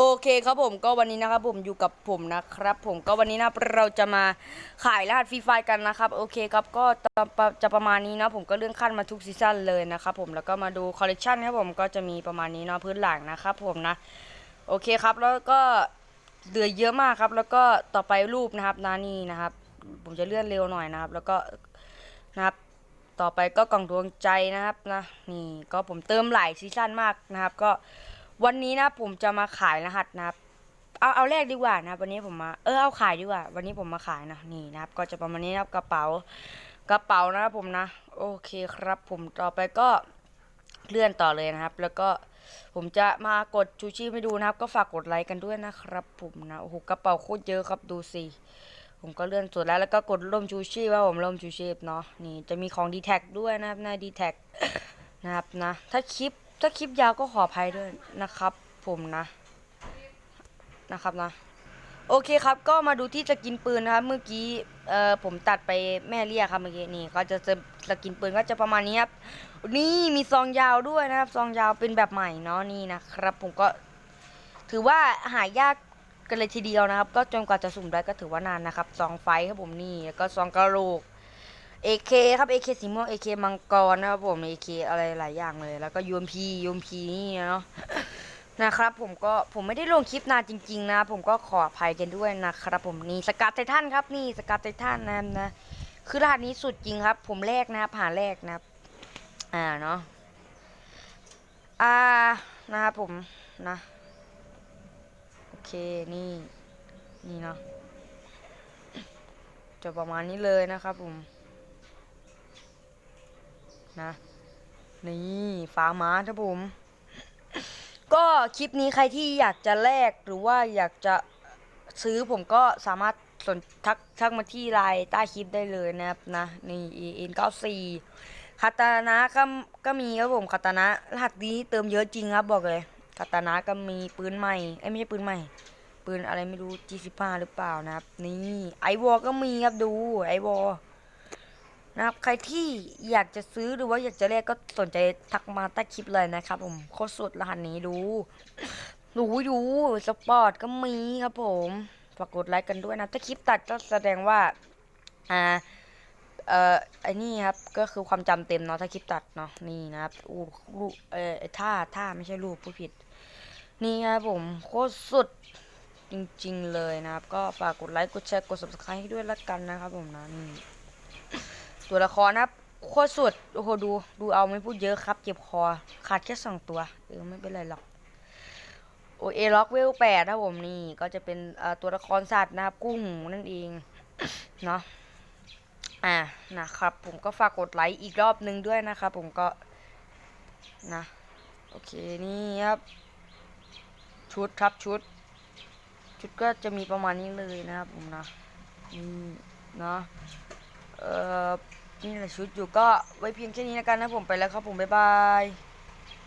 โอเคครับผมก็วันนี้นะครับผมอยู่กับผมนะครับ ผมก็วันนี้นะเราจะมาขายรหัสฟรีไฟกันนะครับโอเคครับก็จะประมาณนี้นะผมก็เลื่อนขั้นมาทุกซีซั่นเลยนะครับผมแล้วก็มาดูคอลเลกชันครับผมก็จะมีประมาณนี้เนาะพื้นหลังนะครับผมนะโอเคครับแล้วก็เหลือเยอะมากครับ แล้วก็ต่อไปรูปนะครับนานี่นะครับ ผมจะเลื่อนเร็วหน่อยนะครับ แล้วก็นะครับต่อไปก็กล่องดวงใจนะครับนะนี่ก็ผมเติมหลายซีซั่นมากนะครับ ก็ วันนี้นะผมจะมาขายรหัสนะครับ เอาเอาแรกดีกว่านะวันนี้ผมมาเออเอาขายดีกว่า วันนี้ผมมาขายนะนี่นะครับ ก็จะประมาณนี้นะครับกระเป๋ากระเป๋านะครับผมนะ โอเคครับ ผมต่อไปก็เลื่อนต่อเลยนะครับ แล้วก็ผมจะมากดชูชีพให้ดูนะครับ ก็ฝากกดไลค์กันด้วยนะครับ ผมนะโอ้โหกระเป๋าโคตรเยอะครับดูสิผมก็เลื่อนสุดแล้วแล้วก็กดร่มชูชีพว่าผมร่มชูชีพเนาะนี่จะมีของ d t แท็ด้วยนะครับน้า d t แทนะครับนะ ถ้าคลิป ถ้าคลิปยาวก็ขออภัยด้วยนะครับ ผมนะ นะครับนะ โอเคครับ ก็มาดูที่สกินปืนนะครับ เมื่อกี้เอ่อผมตัดไปแม่เรียกครับเมื่อกี้นี่ก็จะเจอสกินปืนก็จะประมาณนี้ครับ นี่มีซองยาวด้วยนะครับซองยาวเป็นแบบใหม่เนาะนี่นะครับ ผมก็ถือว่าหายากกันเลยทีเดียวนะครับ ก็จนกว่าจะสุ่มได้ก็ถือว่านานนะครับซองไฟครับผมนี่แล้วก็ซองกระโหลก AK ครับ AK สีม่วง AK มังกรนะครับผม AK อะไรหลายอย่างเลย แล้วก็ UMP UMP นี่เนาะนะครับผมก็ผมไม่ได้ลงคลิปนานจริง ๆ นะ ผมก็ขออภัยกันด้วยนะครับผมนี่สกัดไททันครับนี่สกัดไททันนะนะคือรหัสนี้สุดจริงครับ ผมแรกนะครับหาแรกนะครับอ่าเนาะอ่านะครับผมนะโอเคนี่นี่เนาะจะประมาณนี้เลยนะครับผม นะนี่ฟ้าม้าครับผมก็คลิปนี้ใครที่อยากจะแลกหรือว่าอยากจะซื้อผมก็สามารถสนทักทักมาที่ไลน์ใต้คลิปได้เลยนะครับนะนี่ EN 94คาตานะก็ก็มีครับผมคาตานะรหัสนี้เติมเยอะจริงครับบอกเลยคาตานะก็มีปืนใหม่เอ้ไม่ใช่ปืนใหม่ ปืนอะไรไม่รู้ G15 หรือเปล่านะครับ นี่ไอวอก็มีครับดูไอวอ นะครับ ใครที่อยากจะซื้อหรือว่าอยากจะแลกก็สนใจทักมาใต้คลิปเลยนะครับผมโคตรสุดรหัสนี้ดูดูอยู่สปอร์ตก็มีครับผมฝากกดไลค์กันด้วยนะถ้าคลิปตัดก็แสดงว่าอ่าเอ่อไอ้นี่ครับก็คือความจำเต็มเนาะถ้าคลิปตัดเนาะนี่นะครับอู้รูปเอ่อท่าท่าไม่ใช่รูปผู้ผิด นี่ครับผมโคตรสุดจริงๆเลยนะครับ ก็ฝากกดไลค์กดแชร์กด subscribe ให้ด้วยละกันนะครับผมนะนี่ ตัวละครนะครับโคตรสุดโอ้โหดูดูเอาไม่พูดเยอะครับ เจ็บคอขาดแค่สองตัวเออไม่เป็นไรหรอกโอเอล็อกเวลแปดนะผมนี่ก็จะเป็นตัวละครสัตว์นะครับกุ้งนั่นเองเนาะอ่านะครับ ผมก็ฝากกดไลค์อีกรอบนึงด้วยนะครับผมก็นะโอเคนี่ครับชุดครับชุด ชุดก็จะมีประมาณนี้เลยนะครับผมนะนี่เนาะ เอ่อนี่แหละชุดอยู่ก็ไว้เพียงแค่นี้แล้วกันนะผมไปแล้วครับผมบ๊ายบาย